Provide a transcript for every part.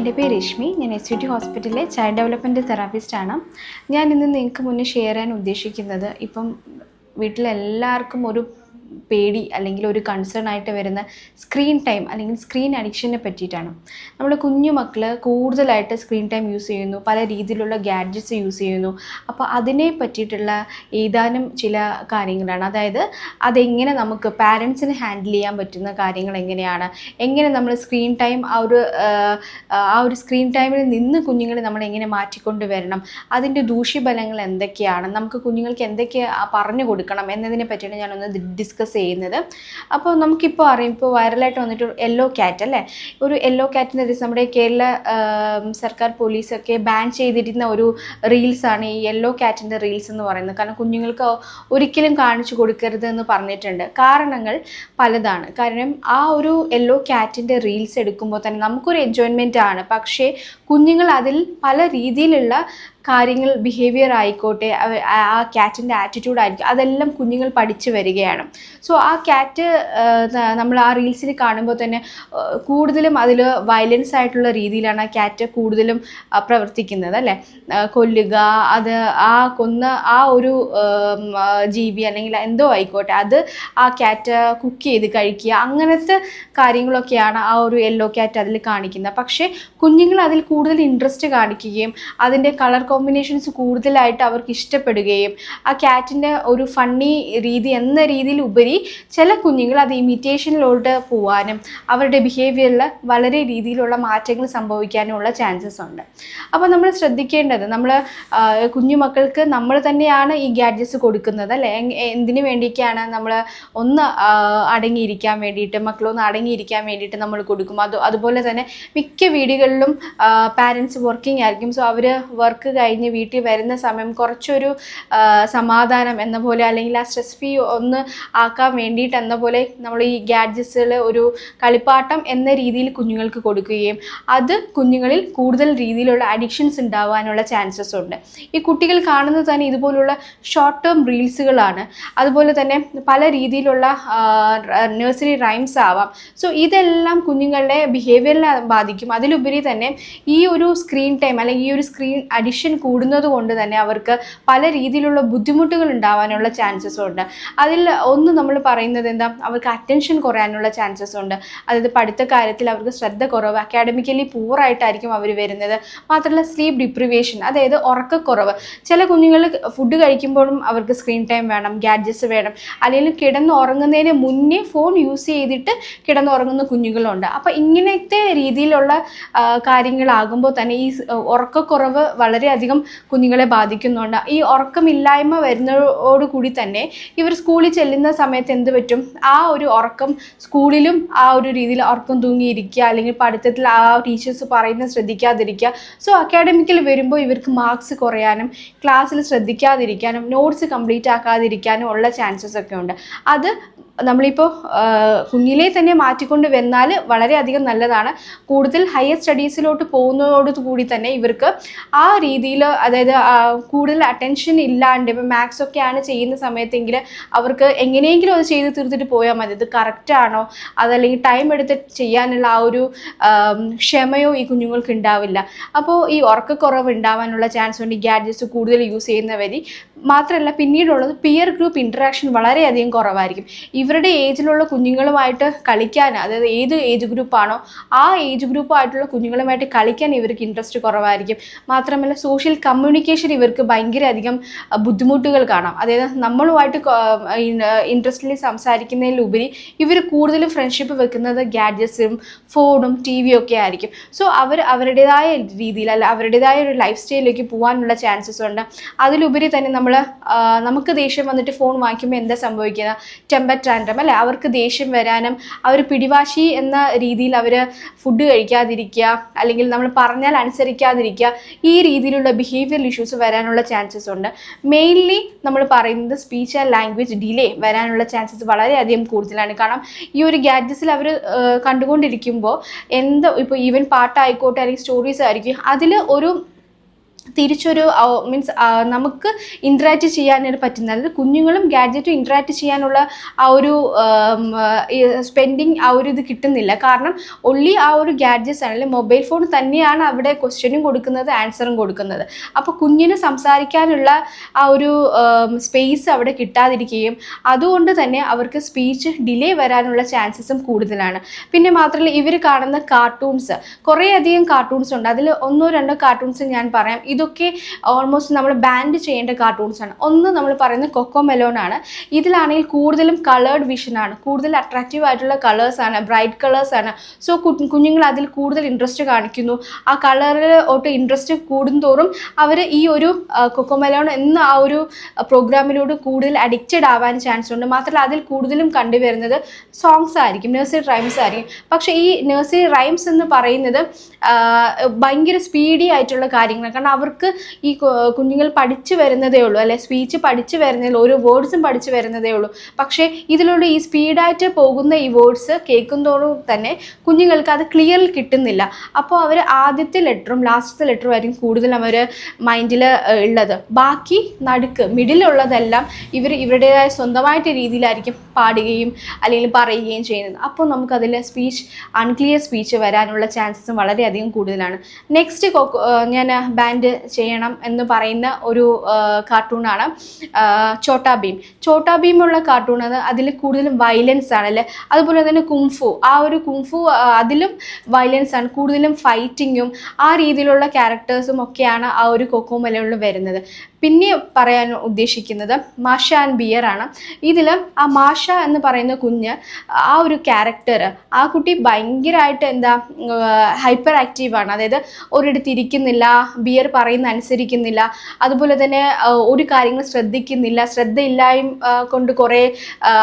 എന്റെ പേര് രശ്മി. ഞാൻ എസ് യു ടി ഹോസ്പിറ്റലിലെ ചൈൽഡ് ഡെവലപ്മെന്റ് തെറാപ്പിസ്റ്റാണ് ഞാൻ ഇന്ന് നിങ്ങൾക്ക് മുന്നേ ഷെയർ ചെയ്യാൻ ഉദ്ദേശിക്കുന്നത് ഇപ്പം വീട്ടിലെല്ലാവർക്കും ഒരു പേടി അല്ലെങ്കിൽ ഒരു കൺസേൺ ആയിട്ട് വരുന്ന സ്ക്രീൻ ടൈം അല്ലെങ്കിൽ സ്ക്രീൻ അഡിക്ഷനെ പറ്റിയിട്ടാണ്. നമ്മൾ കുഞ്ഞു മക്കൾ കൂടുതലായിട്ട് സ്ക്രീൻ ടൈം യൂസ് ചെയ്യുന്നു. പല രീതിയിലുള്ള ഗാഡ്ജറ്റ്സ് യൂസ് ചെയ്യുന്നു. അപ്പോൾ അതിനെ പറ്റിയിട്ടുള്ള ഏതാനും ചില കാര്യങ്ങളാണ്. അതായത് അതെങ്ങനെ നമുക്ക് പാരൻസിന് ഹാൻഡിൽ ചെയ്യാൻ പറ്റുന്ന കാര്യങ്ങൾ എങ്ങനെയാണ്? എങ്ങനെ നമ്മൾ സ്ക്രീൻ ടൈം ആ ഒരു ആ ഒരു സ്ക്രീൻ ടൈമിൽ നിന്ന് കുഞ്ഞുങ്ങളെ നമ്മൾ എങ്ങനെ മാറ്റിക്കൊണ്ട് വരണം? അതിന്റെ ദൂഷ്യഫലങ്ങൾ എന്തൊക്കെയാണ്? നമുക്ക് കുഞ്ഞുങ്ങൾക്ക് എന്തൊക്കെ പറഞ്ഞു കൊടുക്കണം എന്നതിനെ പറ്റിയാണ് ഞാനൊന്ന് ഡിസ്കസ് ചെയ്യുന്നത്. അപ്പോൾ നമുക്കിപ്പോൾ അറിയാം ഇപ്പോൾ വൈറലായിട്ട് വന്നിട്ട് യെല്ലോ ക്യാറ്റ് അല്ലേ? ഒരു യെല്ലോ ക്യാറ്റിന്റെ ദിവസം നമ്മുടെ കേരള സർക്കാർ പോലീസൊക്കെ ബാൻ ചെയ്തിരുന്ന ഒരു റീൽസാണ് ഈ യെല്ലോ ക്യാറ്റിന്റെ റീൽസ് എന്ന് പറയുന്നത്. കാരണം കുഞ്ഞുങ്ങൾക്ക് ഒരിക്കലും കാണിച്ചു കൊടുക്കരുത് എന്ന് പറഞ്ഞിട്ടുണ്ട്. കാരണങ്ങൾ പലതാണ്. കാരണം ആ ഒരു യെല്ലോ ക്യാറ്റിന്റെ റീൽസ് എടുക്കുമ്പോൾ തന്നെ നമുക്കൊരു എൻജോയ്മെന്റ് ആണ്. പക്ഷേ കുഞ്ഞുങ്ങൾ അതിൽ പല രീതിയിലുള്ള കാര്യങ്ങൾ ബിഹേവിയർ ആയിക്കോട്ടെ ആ- ക്യാറ്റിന്റെ ആറ്റിറ്റ്യൂഡ് ആയിരിക്കും. അതെല്ലാം കുഞ്ഞുങ്ങൾ പഠിച്ചു വരികയാണ്. സോ ആ ക്യാറ്റ് നമ്മൾ ആ റീൽസിൽ കാണുമ്പോൾ തന്നെ കൂടുതലും അതിൽ വയലൻസ് ആയിട്ടുള്ള രീതിയിലാണ് ആ ക്യാറ്റ് കൂടുതലും പ്രവർത്തിക്കുന്നത് അല്ലേ? കൊല്ലുക അത് ആ കൊന്ന ആ ഒരു ജീവി അല്ലെങ്കിൽ എന്തോ ആയിക്കോട്ടെ അത് ആ ക്യാറ്റ് കുക്ക് ചെയ്ത് കഴിക്കുക അങ്ങനത്തെ കാര്യങ്ങളൊക്കെയാണ് ആ ഒരു യെല്ലോ ക്യാറ്റ് അതിൽ കാണിക്കുന്നത്. പക്ഷേ കുഞ്ഞുങ്ങൾ അതിൽ കൂടുതൽ ഇൻട്രസ്റ്റ് കാണിക്കുകയും അതിന്റെ കളർ കോമ്പിനേഷൻസ് കൂടുതലായിട്ട് അവർക്ക് ഇഷ്ടപ്പെടുകയും ആ ക്യാറ്റിന്റെ ഒരു ഫണ്ണി രീതി എന്ന രീതിയിൽ ഉപരി ചില കുഞ്ഞുങ്ങൾ അത് ഇമിറ്റേഷനിലോട്ട് പോവാനും അവരുടെ ബിഹേവിയറിൽ വളരെ രീതിയിലുള്ള മാറ്റങ്ങൾ സംഭവിക്കാനുമുള്ള ചാൻസസ് ഉണ്ട്. അപ്പോൾ നമ്മൾ ശ്രദ്ധിക്കേണ്ടത് നമ്മൾ കുഞ്ഞുമക്കൾക്ക് നമ്മൾ തന്നെയാണ് ഈ ഗാഡ്ജറ്റ്സ് കൊടുക്കുന്നത് അല്ലേ? എന്തിനു വേണ്ടിയൊക്കെയാണ് നമ്മൾ ഒന്ന് അടങ്ങിയിരിക്കാൻ വേണ്ടിയിട്ട് മക്കളൊന്ന് അടങ്ങിയിരിക്കാൻ വേണ്ടിയിട്ട് നമ്മൾ കൊടുക്കും. അത് അതുപോലെ തന്നെ മിക്ക വീടുകളിലും പാരൻസ് വർക്കിംഗ് ആയിരിക്കും. സോ അവർ വർക്ക് കഴിഞ്ഞ് വീട്ടിൽ വരുന്ന സമയം കുറച്ചൊരു സമാധാനം എന്ന പോലെ അല്ലെങ്കിൽ ആ സ്ട്രെസ് ഫീ ഒന്ന് ആക്കാൻ വേണ്ടിയിട്ട് എന്ന പോലെ നമ്മൾ ഈ ഗാഡ്ജറ്റ്സുകൾ ഒരു കളിപ്പാട്ടം എന്ന രീതിയിൽ കുഞ്ഞുങ്ങൾക്ക് കൊടുക്കുകയും അത് കുഞ്ഞുങ്ങളിൽ കൂടുതൽ രീതിയിലുള്ള അഡിക്ഷൻസ് ഉണ്ടാവാനുള്ള ചാൻസസ് ഉണ്ട്. ഈ കുട്ടികൾ കാണുന്നത് തന്നെ ഇതുപോലുള്ള ഷോർട്ട് ടേം റീൽസുകളാണ് അതുപോലെ തന്നെ പല രീതിയിലുള്ള നഴ്സറി റൈംസ് ആവാം. സോ ഇതെല്ലാം കുഞ്ഞുങ്ങളുടെ ബിഹേവിയറിനെ ബാധിക്കും. അതിലുപരി തന്നെ ഈ ഒരു സ്ക്രീൻ ടൈം അല്ലെങ്കിൽ ഈ ഒരു സ്ക്രീൻ കൂടുന്നത് കൊണ്ട് തന്നെ അവർക്ക് പല രീതിയിലുള്ള ബുദ്ധിമുട്ടുകൾ ഉണ്ടാവാനുള്ള ചാൻസസ് ഉണ്ട്. അതിൽ ഒന്ന് നമ്മൾ പറയുന്നത് എന്താ? അവർക്ക് അറ്റൻഷൻ കുറയാനുള്ള ചാൻസസ് ഉണ്ട്. അതായത് പഠിത്ത കാര്യത്തിൽ അവർക്ക് ശ്രദ്ധ കുറവ് അക്കാഡമിക്കലി പൂറായിട്ടായിരിക്കും അവർ വരുന്നത്. മാത്രമല്ല സ്ലീപ്പ് ഡിപ്രിവേഷൻ അതായത് ഉറക്കക്കുറവ്. ചില കുഞ്ഞുങ്ങൾ ഫുഡ് കഴിക്കുമ്പോഴും അവർക്ക് സ്ക്രീൻ ടൈം വേണം ഗാഡ്ജറ്റ്സ് വേണം. അല്ലെങ്കിൽ കിടന്ന് ഉറങ്ങുന്നതിന് മുന്നേ ഫോൺ യൂസ് ചെയ്തിട്ട് കിടന്നുറങ്ങുന്ന കുഞ്ഞുങ്ങളുണ്ട്. അപ്പോൾ ഇങ്ങനത്തെ രീതിയിലുള്ള കാര്യങ്ങളാകുമ്പോൾ തന്നെ ഈ ഉറക്കക്കുറവ് ഉറക്കക്കുറവ് വളരെയധികം കുഞ്ഞുങ്ങളെ ബാധിക്കുന്നുണ്ട്. ഈ ഉറക്കമില്ലായ്മ വരുന്നതോടുകൂടി തന്നെ ഇവർ സ്കൂളിൽ ചെല്ലുന്ന സമയത്ത് എന്ത് പറ്റും? ആ ഒരു ഉറക്കം സ്കൂളിലും ആ ഒരു രീതിയിൽ ഉറക്കം തൂങ്ങിയിരിക്കുക അല്ലെങ്കിൽ പഠിത്തത്തിൽ ആ ടീച്ചേഴ്സ് പറയുന്നത് ശ്രദ്ധിക്കാതിരിക്കുക. സോ അക്കാഡമിക്കിൽ വരുമ്പോൾ ഇവർക്ക് മാർക്സ് കുറയാനും ക്ലാസ്സിൽ ശ്രദ്ധിക്കാതിരിക്കാനും നോട്ട്സ് കംപ്ലീറ്റ് ആക്കാതിരിക്കാനും ഉള്ള ചാൻസസ് ഒക്കെ ഉണ്ട്. അത് നമ്മളിപ്പോൾ കുഞ്ഞിലെ തന്നെ മാറ്റിക്കൊണ്ട് വന്നാൽ വളരെയധികം നല്ലതാണ്. കൂടുതൽ ഹയർ സ്റ്റഡീസിലോട്ട് പോകുന്നതോട് കൂടി തന്നെ ഇവർക്ക് ആ രീതിയിൽ അതായത് കൂടുതൽ അറ്റൻഷൻ ഇല്ലാണ്ട് ഇപ്പം മാത്സ് ഒക്കെയാണ് ചെയ്യുന്ന സമയത്തെങ്കിൽ അവർക്ക് എങ്ങനെയെങ്കിലും അത് ചെയ്ത് തീർത്തിട്ട് പോയാൽ മതി. ഇത് കറക്റ്റാണോ അതല്ലെങ്കിൽ ടൈം എടുത്ത് ചെയ്യാനുള്ള ആ ഒരു ക്ഷമയോ ഈ കുഞ്ഞുങ്ങൾക്ക് ഉണ്ടാവില്ല. അപ്പോൾ ഈ ഉറക്കക്കുറവ് ഉണ്ടാവാനുള്ള ചാൻസ് ഉണ്ട്. ഈ ഗാഡ്ജറ്റ്സ് കൂടുതൽ യൂസ് ചെയ്യുന്ന വഴി മാത്രമല്ല പിന്നീടുള്ളത് പിയർ ഗ്രൂപ്പ് ഇൻട്രാക്ഷൻ വളരെയധികം കുറവായിരിക്കും. ഇവരുടെ ഏജിലുള്ള കുഞ്ഞുങ്ങളുമായിട്ട് കളിക്കാൻ അതായത് ഏത് ഏജ് ഗ്രൂപ്പാണോ ആ ഏജ് ഗ്രൂപ്പായിട്ടുള്ള കുഞ്ഞുങ്ങളുമായിട്ട് കളിക്കാൻ ഇവർക്ക് ഇൻട്രസ്റ്റ് കുറവായിരിക്കും. മാത്രമല്ല സോഷ്യൽ കമ്മ്യൂണിക്കേഷൻ ഇവർക്ക് ഭയങ്കര അധികം ബുദ്ധിമുട്ടുകൾ കാണാം. അതായത് നമ്മളുമായിട്ട് ഇൻട്രസ്റ്റിൽ സംസാരിക്കുന്നതിലുപരി ഇവർ കൂടുതലും ഫ്രണ്ട്ഷിപ്പ് വെക്കുന്നത് ഗാഡ്ജറ്റ്സും ഫോണും ടി ഒക്കെ ആയിരിക്കും. സോ അവർ അവരുടേതായ രീതിയിൽ അല്ല അവരുടേതായ ഒരു ലൈഫ് സ്റ്റൈലിലേക്ക് പോകാനുള്ള ചാൻസസ് ഉണ്ട്. അതിലുപരി തന്നെ നമ്മൾ നമുക്ക് ദേഷ്യം വന്നിട്ട് ഫോൺ വാങ്ങിക്കുമ്പോൾ എന്താ സംഭവിക്കുന്നത് ടെമ്പർ ടാൻഡ്രം അല്ലേ? അവർക്ക് ദേഷ്യം വരാനും അവർ പിടിവാശി എന്ന രീതിയിൽ അവർ ഫുഡ് കഴിക്കാതിരിക്കുക അല്ലെങ്കിൽ നമ്മൾ പറഞ്ഞാൽ അനുസരിക്കാതിരിക്കുക ഈ രീതിയിലുള്ള ബിഹേവിയർ ഇഷ്യൂസ് വരാനുള്ള ചാൻസസ് ഉണ്ട്. മെയിൻലി നമ്മൾ പറയുന്നത് സ്പീച്ച് ആൻഡ് ലാംഗ്വേജ് ഡിലേ വരാനുള്ള ചാൻസസ് വളരെയധികം കൂടുതലാണ്. കാരണം ഈ ഒരു ഗാഡ്ജറ്റ്സിൽ അവർ കണ്ടുകൊണ്ടിരിക്കുമ്പോൾ എന്ത് ഇപ്പോൾ ഈവൻ പാട്ടായിക്കോട്ടെ അല്ലെങ്കിൽ സ്റ്റോറീസ് ആയിരിക്കും അതിൽ ഒരു തിരിച്ചൊരു മീൻസ് നമുക്ക് ഇൻട്രാക്റ്റ് ചെയ്യാനായിട്ട് പറ്റുന്ന അതായത് കുഞ്ഞുങ്ങളും ഗാഡ്ജറ്റും ഇൻട്രാക്റ്റ് ചെയ്യാനുള്ള ആ ഒരു സ്പെൻഡിങ് ആ ഒരു ഇത് കിട്ടുന്നില്ല. കാരണം ഒള്ളി ആ ഒരു ഗാഡ്ജറ്റ്സ് ആണെങ്കിൽ മൊബൈൽ ഫോൺ തന്നെയാണ് അവിടെ ക്വസ്റ്റ്യനും കൊടുക്കുന്നത് ആൻസറും കൊടുക്കുന്നത്. അപ്പോൾ കുഞ്ഞിന് സംസാരിക്കാനുള്ള ആ ഒരു സ്പേസ് അവിടെ കിട്ടാതിരിക്കുകയും അതുകൊണ്ട് തന്നെ അവർക്ക് സ്പീച്ച് ഡിലേ വരാനുള്ള ചാൻസസും കൂടുതലാണ്. പിന്നെ മാത്രമല്ല ഇവർ കാണുന്ന കാർട്ടൂൺസ് കുറേയധികം കാർട്ടൂൺസ് ഉണ്ട്. അതിൽ ഒന്നോ രണ്ടോ കാർട്ടൂൺസ് ഞാൻ പറയാം. ഇതൊക്കെ ഓൾമോസ്റ്റ് നമ്മൾ ബാൻഡ് ചെയ്യേണ്ട കാർട്ടൂൺസ് ആണ്. ഒന്ന് നമ്മൾ പറയുന്ന കൊക്കോ മെലോൺ ആണ്. ഇതിലാണെങ്കിൽ കൂടുതലും കളേർഡ് വിഷൻ ആണ്. കൂടുതൽ അട്രാക്റ്റീവ് ആയിട്ടുള്ള കളേഴ്സ് ആണ്. ബ്രൈറ്റ് കളേഴ്സ് ആണ്. സോ കുഞ്ഞുങ്ങൾ അതിൽ കൂടുതൽ ഇൻട്രസ്റ്റ് കാണിക്കുന്നു. ആ കളറിലോട്ട് ഇൻട്രസ്റ്റ് കൂടുന്തോറും അവർ ഈ ഒരു കൊക്കോ മെലോൺ എന്ന ആ ഒരു പ്രോഗ്രാമിലൂടെ കൂടുതൽ അഡിക്റ്റഡ് ആവാൻ ചാൻസ് ഉണ്ട്. മാത്രമല്ല അതിൽ കൂടുതലും കണ്ടുവരുന്നത് സോങ്സ് ആയിരിക്കും. നഴ്സറി റൈംസ് ആയിരിക്കും. പക്ഷേ ഈ നഴ്സറി റൈംസ് എന്ന് പറയുന്നത് ഭയങ്കര സ്പീഡി ആയിട്ടുള്ള കാര്യങ്ങളാണ്. കാരണം അവർക്ക് ഈ കുഞ്ഞുങ്ങൾ പഠിച്ചു വരുന്നതേ ഉള്ളൂ. അല്ലെ സ്പീച്ച് പഠിച്ചു വരുന്നതേ ഉള്ളൂ ഓരോ വേർഡ്സും പഠിച്ചു വരുന്നതേ ഉള്ളൂ. പക്ഷേ ഇതിലൂടെ ഈ സ്പീഡായിട്ട് പോകുന്ന ഈ വേർഡ്സ് കേൾക്കുന്നതോടും തന്നെ കുഞ്ഞുങ്ങൾക്ക് അത് ക്ലിയർ കിട്ടുന്നില്ല. അപ്പോൾ അവർ ആദ്യത്തെ ലെറ്ററും ലാസ്റ്റത്തെ ലെറ്ററും ആയിരിക്കും കൂടുതൽ അവർ മൈൻഡിൽ ഉള്ളത്. ബാക്കി നടുക്ക് മിഡിലുള്ളതെല്ലാം ഇവർ ഇവരുടേതായ സ്വന്തമായിട്ട് രീതിയിലായിരിക്കും പാടുകയും അല്ലെങ്കിൽ പറയുകയും ചെയ്യുന്നത്. അപ്പോൾ നമുക്കതിൽ സ്പീച്ച് അൺക്ലിയർ സ്പീച്ച് വരാനുള്ള ചാൻസസും വളരെയധികം കൂടുതലാണ്. നെക്സ്റ്റ് ഞാൻ ബാൻഡ് ചെയ്യണം എന്ന് പറയുന്ന ഒരു കാർട്ടൂണാണ് ചോട്ടാ ഭീം ചോട്ടാ ഭീമുള്ള കാർട്ടൂൺ അത് അതിൽ കൂടുതലും വയലൻസ് ആണല്ലേ അതുപോലെ തന്നെ കുംഫു ആ ഒരു കുംഫു അതിലും വയലൻസ് ആണ് കൂടുതലും ഫൈറ്റിങ്ങും ആ രീതിയിലുള്ള ക്യാരക്ടേഴ്സും ഒക്കെയാണ് ആ ഒരു കൊക്കോ മലകളിൽ വരുന്നത്. പിന്നെ പറയാൻ ഉദ്ദേശിക്കുന്നത് മാഷ ആൻഡ് ബിയർ ആണ്. ഇതിൽ ആ മാഷ എന്ന് പറയുന്ന കുഞ്ഞ് ആ ഒരു ക്യാരക്ടർ ആ കുട്ടി ഭയങ്കരമായിട്ട് എന്താ ഹൈപ്പർ ആക്റ്റീവ് ആണ്. അതായത് ഒരിടത്ത് ഇരിക്കുന്നില്ല ബിയർ പറയുന്ന അനുസരിക്കുന്നില്ല അതുപോലെ തന്നെ ഒരു കാര്യങ്ങൾ ശ്രദ്ധിക്കുന്നില്ല ശ്രദ്ധയില്ലായ്മ കൊണ്ട് കുറേ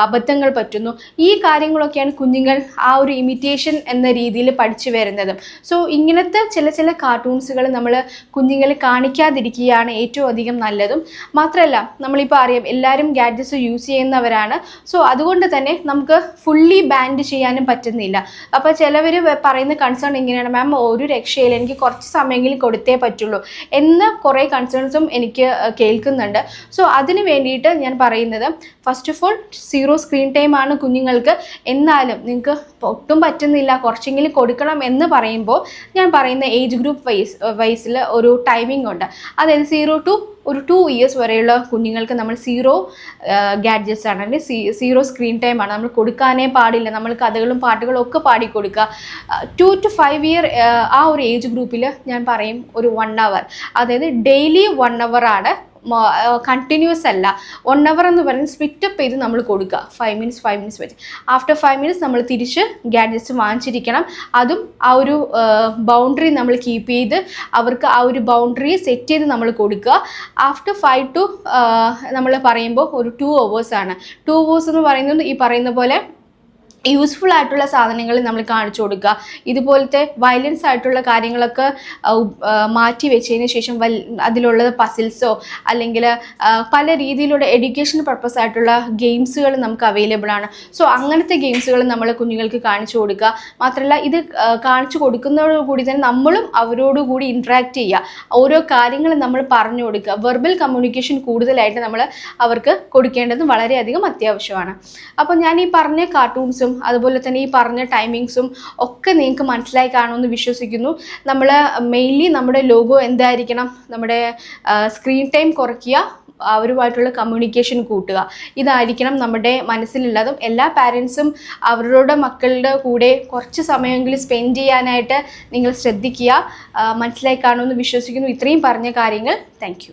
അബദ്ധങ്ങൾ പറ്റുന്നു. ഈ കാര്യങ്ങളൊക്കെയാണ് കുഞ്ഞുങ്ങൾ ആ ഒരു ഇമിറ്റേഷൻ എന്ന രീതിയിൽ പഠിച്ചു വരുന്നത്. സോ ഇങ്ങനത്തെ ചില ചില കാർട്ടൂൺസുകൾ നമ്മൾ കുഞ്ഞുങ്ങളെ കാണിക്കാതിരിക്കുകയാണ് ഏറ്റവും അധികം നല്ലതും. മാത്രമല്ല നമ്മളിപ്പോൾ അറിയാം എല്ലാവരും ഗാഡ്ജറ്റ്സ് യൂസ് ചെയ്യുന്നവരാണ്. സോ അതുകൊണ്ട് തന്നെ നമുക്ക് ഫുള്ളി ബാൻഡ് ചെയ്യാനും പറ്റുന്നില്ല. അപ്പോൾ ചിലവർ പറയുന്ന കൺസേൺ ഇങ്ങനെയാണ്. മാം ഒരു രക്ഷയില്ല. എനിക്ക് കുറച്ച് സമയമെങ്കിലും കൊടുത്തേ പറ്റുള്ളൂ. എന്ന കുറേ കൺസേൺസും എനിക്ക് കേൾക്കുന്നുണ്ട്. സോ അതിന് വേണ്ടിയിട്ട് ഞാൻ പറയുന്നത് first of all zero screen time ആണ് കുഞ്ഞുങ്ങൾക്ക്. എന്നാലും നിങ്ങൾക്ക് ഒട്ടും പറ്റുന്നില്ല. കുറച്ചെങ്കിലും കൊടുക്കണം എന്ന് പറയുമ്പോൾ ഞാൻ പറയുന്ന ഏജ് ഗ്രൂപ്പ് വൈസ് വൈസിൽ ഒരു ടൈമിംഗ് ഉണ്ട്. അതായത് സീറോ ടു ഒരു ടു ഇയേഴ്സ് വരെയുള്ള കുഞ്ഞുങ്ങൾക്ക് നമ്മൾ സീറോ ഗാഡ്ജറ്റ്സ് ആണ്. അല്ലെങ്കിൽ സീറോ സ്ക്രീൻ ടൈം ആണ്. നമ്മൾ കൊടുക്കാനേ പാടില്ല. നമ്മൾ കഥകളും പാട്ടുകളും ഒക്കെ പാടി കൊടുക്കുക ടു ടു ഫൈവ് ഇയർ ആ ഒരു ഏജ് ഗ്രൂപ്പിൽ ഞാൻ പറയും ഒരു വൺ അവർ അതായത് ഡെയിലി വൺ ആണ് കണ്ടിന്യൂസ് അല്ല. വൺ അവർ എന്ന് പറയുന്നത് സ്പ്ലിറ്റപ്പ് ചെയ്ത് നമ്മൾ കൊടുക്കുക. ഫൈവ് മിനിറ്റ്സ് ഫൈവ് മിനിറ്റ്സ് വെച്ച്. ആഫ്റ്റർ ഫൈവ് മിനിറ്റ്സ് നമ്മൾ തിരിച്ച് ഗാഡ്ജറ്റ്സ് വാങ്ങിച്ചിരിക്കണം. അതും ആ ഒരു ബൗണ്ടറി നമ്മൾ കീപ്പ് ചെയ്ത് അവർക്ക് ആ ഒരു ബൗണ്ടറി സെറ്റ് ചെയ്ത് നമ്മൾ കൊടുക്കുക. ആഫ്റ്റർ ഫൈവ് ടു നമ്മൾ പറയുമ്പോൾ ഒരു ടു അവേഴ്സാണ് ടു അവേഴ്സ് എന്ന് പറയുന്നത് ഈ പറയുന്ന പോലെ യൂസ്ഫുൾ ആയിട്ടുള്ള സാധനങ്ങൾ നമ്മൾ കാണിച്ചു കൊടുക്കുക. ഇതുപോലത്തെ വയലൻസ് ആയിട്ടുള്ള കാര്യങ്ങളൊക്കെ മാറ്റി വെച്ചതിന് ശേഷം വൽ അതിലുള്ളത് പസിൽസോ അല്ലെങ്കിൽ പല രീതിയിലുള്ള എഡ്യൂക്കേഷൻ പർപ്പസ് ആയിട്ടുള്ള ഗെയിംസുകൾ നമുക്ക് അവൈലബിൾ ആണ്. സോ അങ്ങനത്തെ ഗെയിംസുകൾ നമ്മൾ കുഞ്ഞുങ്ങൾക്ക് കാണിച്ചു കൊടുക്കുക. മാത്രമല്ല ഇത് കാണിച്ചു കൊടുക്കുന്നതോടുകൂടി തന്നെ നമ്മളും അവരോടുകൂടി ഇൻട്രാക്ട് ചെയ്യുക. ഓരോ കാര്യങ്ങളും നമ്മൾ പറഞ്ഞു കൊടുക്കുക. വെർബൽ കമ്മ്യൂണിക്കേഷൻ കൂടുതലായിട്ട് നമ്മൾ അവർക്ക് കൊടുക്കേണ്ടത് വളരെയധികം അത്യാവശ്യമാണ്. അപ്പോൾ ഞാൻ ഈ പറഞ്ഞ കാർട്ടൂൺസും അതുപോലെ തന്നെ ഈ പറഞ്ഞ ടൈമിങ്സും ഒക്കെ നിങ്ങൾക്ക് മനസ്സിലായി കാണുമെന്ന് വിശ്വസിക്കുന്നു. നമ്മൾ മെയിൻലി നമ്മുടെ ലോഗോ എന്തായിരിക്കണം? നമ്മുടെ സ്ക്രീൻ ടൈം കുറയ്ക്കുക അവരുമായിട്ടുള്ള കമ്മ്യൂണിക്കേഷൻ കൂട്ടുക. ഇതായിരിക്കണം നമ്മുടെ മനസ്സിലുള്ളതും എല്ലാ പാരൻസും അവരുടെ മക്കളുടെ കൂടെ കുറച്ച് സമയമെങ്കിലും സ്പെൻഡ് ചെയ്യാനായിട്ട് നിങ്ങൾ ശ്രദ്ധിക്കുക. മനസ്സിലായി കാണുമെന്ന് വിശ്വസിക്കുന്നു. ഇത്രയും പറഞ്ഞ കാര്യങ്ങൾ. താങ്ക്